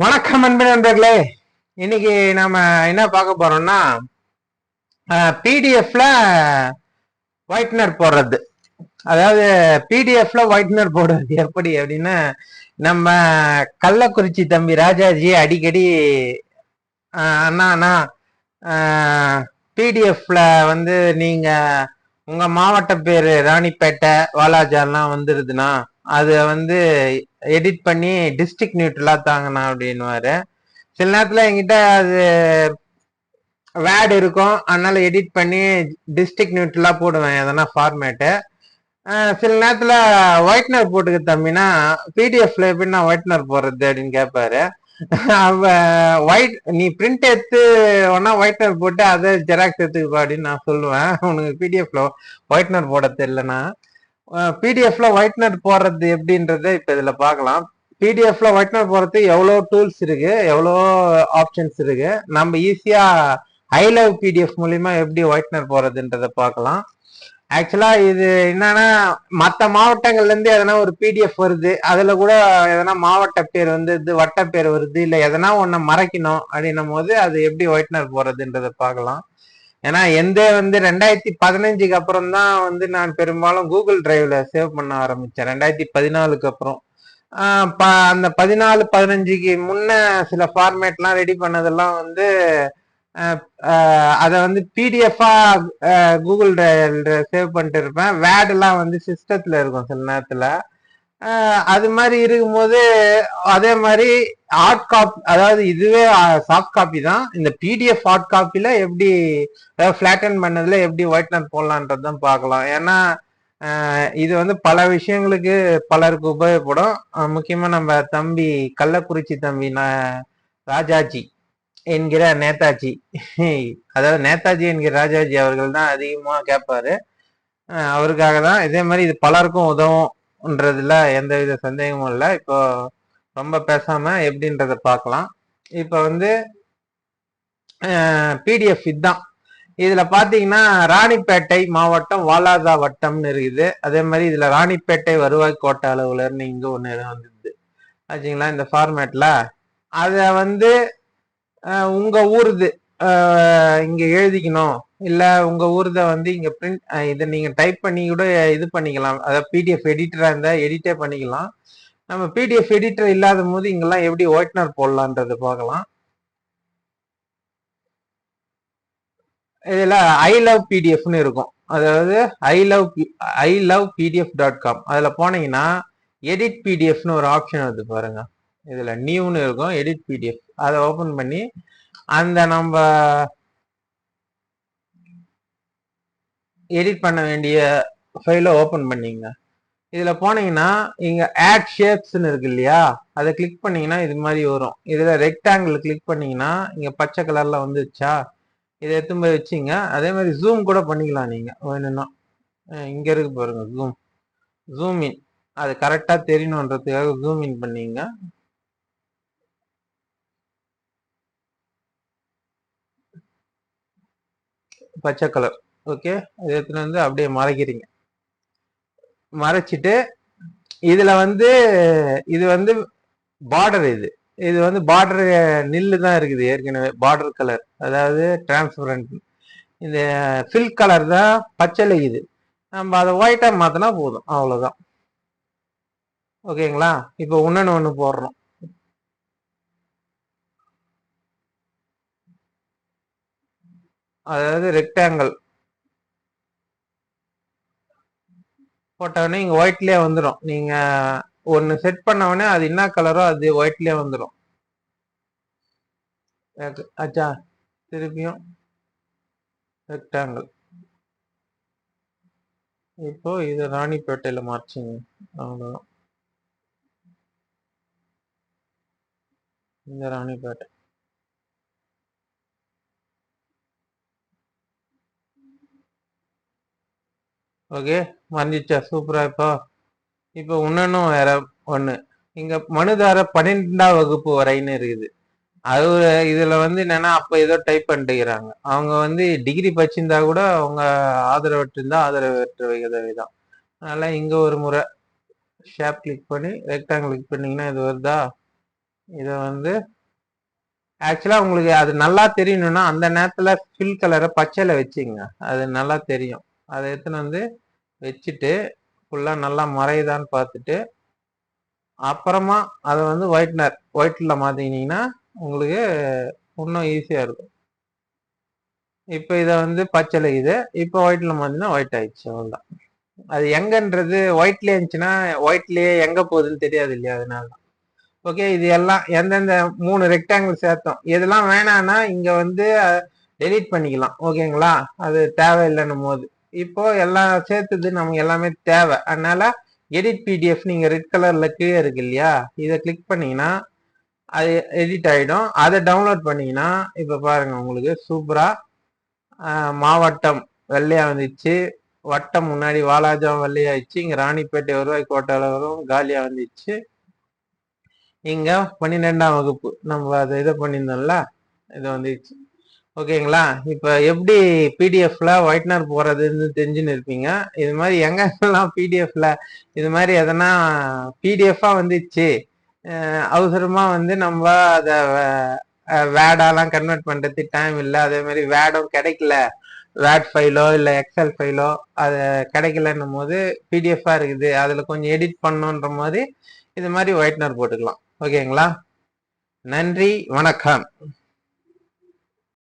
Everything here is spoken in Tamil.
வணக்கம் அன்பு நண்பர்களே. இன்னைக்கு நாம என்ன பார்க்க போறோம்னா பிடிஎஃப்ல ஒயிட்னர் போடுறது. அதாவது பிடிஎஃப்ல ஒயிட்னர் போடுறது எப்படி அப்படின்னு நம்ம கள்ளக்குறிச்சி தம்பி ராஜாஜி அடிக்கடி அண்ணா அண்ணா பிடிஎஃப்ல வந்து நீங்க உங்க மாவட்ட பேரு ராணிப்பேட்டை வாலாஜாலாம் வந்துருதுன்னா அது வந்து எடிட் பண்ணி டிஸ்ட்ரிக்ட் நியூட்ரலா தாங்கண்ணா அப்படின்னுவாரு. சில நேரத்துல என்கிட்ட அது வேர்டு இருக்கும். அதனால எடிட் பண்ணி டிஸ்ட்ரிக்ட் நியூட்ரலா போடுவேன் எதனா ஃபார்மேட்டு சில நேரத்துல ஒயிட்னர் போட்டுக்க தம்பினா பிடிஎஃப்ல எப்படி நான் ஒயிட்னர் போடுறது அப்படின்னு கேட்பாரு அவ ஒயிட் நீ பிரிண்ட் எடுத்து ஒன்னா ஒயிட்னர் போட்டு அதை ஜெராக்ஸ் எடுத்துக்கப்பா அப்படின்னு நான் சொல்லுவேன். உனக்கு பிடிஎஃப்ல ஒயிட்னர் போட தெரியலனா பிடிஎஃப்ல ஒயிட்னர் போடுறது எப்படின்றத இப்ப இதுல பார்க்கலாம். பிடிஎஃப்ல ஒயிட்னர் போடுறது எவ்வளோ டூல்ஸ் இருக்கு எவ்வளோ ஆப்ஷன்ஸ் இருக்கு. நம்ம ஈஸியா ஐ லவ் பிடிஎஃப் மூலியமா எப்படி ஒயிட்னர் போடுறதுன்றத பார்க்கலாம். ஆக்சுவலா இது என்னன்னா மற்ற மாவட்டங்கள்ல இருந்து எதனா ஒரு பிடிஎஃப் வருது அதுல கூட எதனா மாவட்ட பேர் வந்து இது வட்ட பேர் வருது இல்ல எதனா ஒன்றை மறைக்கணும் அப்படின்னும் போது அது எப்படி ஒயிட்னர் போறதுன்றத பார்க்கலாம். ஏன்னா எந்த வந்து ரெண்டாயிரத்தி பதினஞ்சுக்கு அப்புறம் தான் வந்து நான் பெரும்பாலும் கூகுள் டிரைவ்ல சேவ் பண்ண ஆரம்பிச்சேன். ரெண்டாயிரத்தி பதினாலுக்கு அப்புறம். ப- அந்த பதினாலு பதினஞ்சுக்கு முன்ன சில ஃபார்மேட்லாம் ரெடி பண்ணதெல்லாம் வந்து அதை வந்து பிடிஎஃபா கூகுள் டிரைவ்ல சேவ் பண்ணிட்டு இருப்பேன். வேர்டெல்லாம் வந்து சிஸ்டத்தில் இருக்கும் சில நேரத்தில். அது மாதிரி இருக்கும்போது அதே மாதிரி ஹார்ட் காப்பி அதாவது இதுவே சாஃப்ட் காப்பி தான். இந்த பிடிஎஃப் ஹார்ட் காப்பியில எப்படி ஃபிளாட்டன் பண்ணதுல எப்படி ஒயிட்னர் போடலான்றது தான் பார்க்கலாம். ஏன்னா இது வந்து பல விஷயங்களுக்கு பலருக்கு உபயோகப்படும். முக்கியமாக நம்ம தம்பி கள்ளக்குறிச்சி தம்பி ராஜாஜி என்கிற நேதாஜி. அதாவது நேதாஜி என்கிற ராஜாஜி அவர்கள் தான் அதிகமாக கேட்பாரு. அவருக்காக தான். இதே மாதிரி இது பலருக்கும் உதவும். உதவும்ன்றதுல எந்த வித சந்தேகமும் இல்லை. இப்போ ரொம்ப பேசாம எப்படின்றத பார்க்கலாம் இப்போ வந்து பிடிஎஃப் இதுதான் இதுல பாத்தீங்கன்னா ராணிப்பேட்டை மாவட்டம் வாலாதா வட்டம்னு இருக்குது. அதே மாதிரி இதுல ராணிப்பேட்டை வருவாய் கோட்ட அலுவலர்னு இங்க ஒன்று வந்துடுது ஆச்சுங்களா? இந்த ஃபார்மேட்ல அதை வந்து உங்கள் உங்க ஊருது இங்கே இங்க எழுதிக்கணும். இல்ல உங்க ஊருத வந்து இங்க பிரிண்ட் இதை நீங்க டைப் பண்ணி கூட இது பண்ணிக்கலாம். அதாவது பிடிஎஃப் எடிட்டரா இருந்தா எடிட்டே பண்ணிக்கலாம். நம்ம பிடிஎஃப் எடிட்டர் இல்லாத போது இங்கெல்லாம் எப்படி ஒயிட்னர் போடலான்றது பார்க்கலாம். இதுல ஐ லவ் பிடிஎஃப்னு இருக்கும். அதாவது I love I love PDF dot com அதுல போனீங்கன்னா எடிட் பிடிஎஃப்னு ஒரு ஆப்ஷன் வருது பாருங்க. இதுல நியூன்னு இருக்கும் எடிட் பிடிஎஃப் அதை ஓபன் பண்ணி அந்த நம்ம எடிட் பண்ண வேண்டிய ஃபைலை ஓப்பன் பண்ணிங்க. இதில் போனீங்கன்னா இங்கே ஆட் ஷேப்ஸ்னு இருக்கு இல்லையா? அதை கிளிக் பண்ணிங்கன்னா இது மாதிரி வரும். இதில் ரெக்டாங்கிள் கிளிக் பண்ணிங்கன்னா இங்கே பச்சை கலரில் வந்துச்சா இதை எடுத்து போய் வச்சிங்க. அதே மாதிரி ஜூம் கூட பண்ணிக்கலாம் நீங்கள் வேணும்னா இங்கே இருக்கு பாருங்க ஜூம் ஜூம் இன் அது கரெக்டாக தெரியணுன்றதுக்காக ஜூம் இன் பண்ணிங்க. பச்சை கலர் ஓகே. அதை எடுத்துன்னு வந்து அப்படியே மறைக்கிறீங்க. மறைச்சிட்டு இதுல வந்து இது வந்து பார்டர் இது. இது வந்து பார்டர் நில்லு தான் இருக்குது. ஏற்கனவே பார்டர் கலர் அதாவது டிரான்ஸ்பரண்ட் இந்த ஃபில் கலர் தான் பச்சை இது. நம்ம அதை ஒயிட்டா மாத்தினா போதும். அவ்வளவுதான். ஓகேங்களா? இப்போ ஒன்னு ஒன்று போடுறோம். அதாவது ரெக்டாங்கிள் போட்டவுடனே இங்கே ஒயிட்லேயே வந்துடும் நீங்கள் ஒன்று செட் பண்ணவொடனே அது என்ன கலரோ அது ஒயிட்லேயே வந்துடும் ஆச்சா திருப்பியும் ரெக்டாங்கிள் இப்போ இது ராணிப்பேட்டையில் மார்ச்சிங்க. அவ்வளோதான் இந்த ராணிப்பேட்டை. ஓகே மறைஞ்சிச்சா சூப்பராக இப்போ. இப்போ இன்னொன்னும் வேற ஒன்று இங்கே மனுதார பன்னெண்டாம் வகுப்பு வரைன்னு இருக்குது. அது இதில் வந்து என்னென்னா அப்போ ஏதோ டைப் பண்ணிட்டுக்கிறாங்க அவங்க வந்து டிகிரி படிச்சிருந்தா கூட அவங்க ஆதரவற்றிருந்தா ஆதரவற்ற விதவை தான். அதனால் இங்கே ஒரு முறை ஷேப் கிளிக் பண்ணி ரெக்டாங்கிள் கிளிக் பண்ணிங்கன்னா இது வருதா? இதை வந்து ஆக்சுவலாக உங்களுக்கு அது நல்லா தெரியணும்னா அந்த நேரத்தில் ஃபில் கலரை பச்சையில் வச்சுங்க அது நல்லா தெரியும். அதை எடுத்துன்னு வந்து வச்சுட்டு ஃபுல்லாக நல்லா மறையுதான்னு பார்த்துட்டு அப்புறமா அதை வந்து ஒயிட்னர் ஒயிட்டில் மாத்திக்கினீங்கன்னா உங்களுக்கு இன்னும் ஈஸியாக இருக்கும். இப்போ இதை வந்து பச்சைல இது இப்போ ஒயிட்ல மாற்றினா ஒயிட் ஆயிடுச்சு அவ்வளோதான் அது எங்கன்றது ஒயிட்லேயே இருந்துச்சுன்னா ஒயிட்லேயே எங்கே போகுதுன்னு தெரியாது இல்லையா அதனால ஓகே இது எல்லாம் எந்தெந்த மூணு ரெக்டாங்கிள் சேர்த்தோம். இதெல்லாம் வேணான்னா இங்கே வந்து டெலீட் பண்ணிக்கலாம். ஓகேங்களா அது தேவையில்லைன்னும் போது. இப்போ எல்லாம் சேர்த்தது நமக்கு எல்லாமே தேவை. அதனால எடிட் பிடிஎஃப் நீங்க ரெட் கலர்ல கீழே இருக்கு இல்லையா? இதை கிளிக் பண்ணீங்கன்னா அது எடிட் ஆயிடும். அதை டவுன்லோட் பண்ணீங்கன்னா இப்போ பாருங்க உங்களுக்கு சூப்பரா மாவட்டம் வெள்ளையா வந்துச்சு. வட்டம் முன்னாடி வாலாஜா வெள்ளையாயிடுச்சு. இங்க ராணிப்பேட்டை வருவாய் கோட்டை வரும் காலியா வந்துச்சு. இங்க பன்னிரெண்டாம் வகுப்பு. நம்ம அதை இதை பண்ணியிருந்தோம்ல? இது வந்துச்சு ஓகேங்களா? இப்போ எப்படி பிடிஎஃப்ல ஒயிட்னர் போறதுன்னு தெரிஞ்சுன்னு இருப்பீங்க. இது மாதிரி எங்கெல்லாம் பிடிஎஃப்ல இது மாதிரி எதனா பிடிஎஃபா வந்துச்சு அவசரமா வந்து நம்ம அதை வேடாலாம் கன்வெர்ட் பண்றதுக்கு டைம் இல்லை. அதே மாதிரி வேடும் கிடைக்கல. வேட் ஃபைலோ இல்லை எக்ஸல் ஃபைலோ அது கிடைக்கலன்னும் போது பிடிஎஃபா இருக்குது. அதில் கொஞ்சம் எடிட் பண்ணணுன்ற மாதிரி இது மாதிரி ஒயிட்னர் போட்டுக்கலாம். ஓகேங்களா? நன்றி. வணக்கம்.